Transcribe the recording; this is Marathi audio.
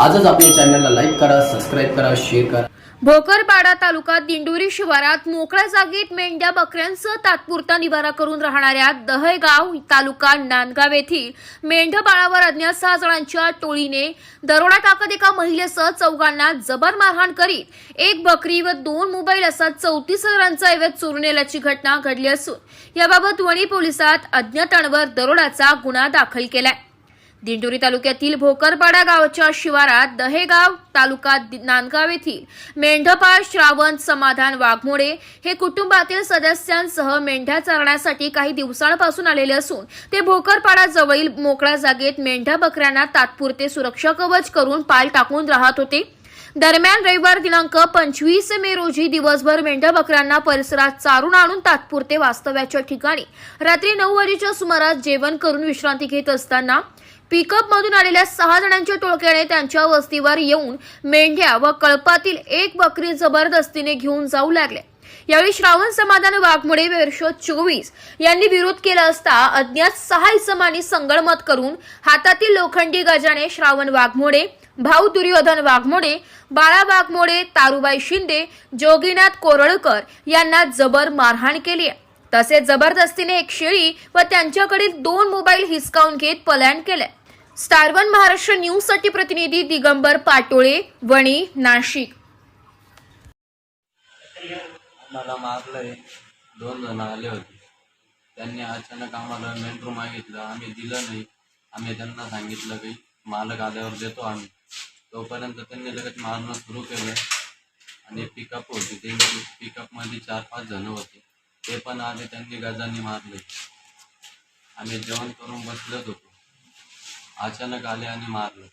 आजच आपल्या चॅनलला लाईक करा सबस्क्राईब करा शेअर करा. भोकरपाडा तालुका दिंडोरी शिवारात मोकळ्या जागेत मेंढ्या बकऱ्यांसह तात्पुरता निवारा करून राहणाऱ्या दहेगाव तालुका नांदगाव येथील मेंढपाळावर अज्ञात सहा जणांच्या टोळीने दरोडा टाकत एका महिलेसह चौघांना जबर मारहाण करीत एक बकरी व दोन मोबाईल असा चौतीस हजारांचा ऐवज चोरून नेल्याची घटना घडली असून याबाबत वणी पोलिसात अज्ञातांवर दरोडाचा गुन्हा दाखल केलाय. दिंडोरी तालुक्यातील भोकरपाडा गावच्या शिवारात दहेगाव तालुका नांदगाव येथील मेंढपाळ श्रावण समाधान वाघमोडे हे कुटुंबातील सदस्यांसह मेंढ्या चरण्यासाठी काही दिवसांपासून आलेले असून ते भोकरपाडा जवळील मोकळ्या जागेत मेंढ्या बकऱ्यांना तात्पुरते सुरक्षा कवच करून पाल टाकून राहत होते. दरम्यान रविवार दिनांक पंचवीस मे रोजी दिवसभर मेंढ्या बकऱ्यांना परिसरात चारून आणून तात्पुरते वास्तव्याच्या ठिकाणी रात्री नऊ वाजेच्या सुमारास जेवण करून विश्रांती घेत असताना पिकअप मधून आलेल्या सहा जणांच्या टोळक्याने त्यांच्या वस्तीवर येऊन मेंढ्या व कळपातील एक बकरी जबरदस्तीने घेऊन जाऊ लागले यावेळी श्रावण समाधान वाघमोडे वर्ष चोवीस यांनी विरोध केला असता अज्ञात सहा इसमांनी संगणमत करून हातातील लोखंडी गजाने श्रावण वाघमोडे भाऊ दुर्योधन वाघमोडे बाळा वाघमोडे तारुबाई शिंदे जोगीनाथ कोरळकर यांना जबर मारहाण केली आहे. तसेच जबरदस्तीने एक शेळी व त्यांच्याकडील दोन मोबाईल हिसकावून घेत पलायन केले स्टार वन महाराष्ट्र न्यूजसाठी प्रतिनिधी दिगंबर पाटोळे वणी नाशिक. मला मारलंय. दोन जण आले होते. त्यांनी अचानक आम्हाला मेंट्रो मागितलं. आम्ही दिलं नाही. आम्ही त्यांना सांगितलं की मालक आल्यावर देतो आम्ही. तोपर्यंत त्यांनी लगेच मारणं सुरू केलं आणि पिकअप होती. त्यांची पिकअपमध्ये चार पाच जण होते. ते पण आले त्यांनी गजांनी मारले. आम्ही जेवण करून बसलोच होतो. अचानक आले आणि मारलं.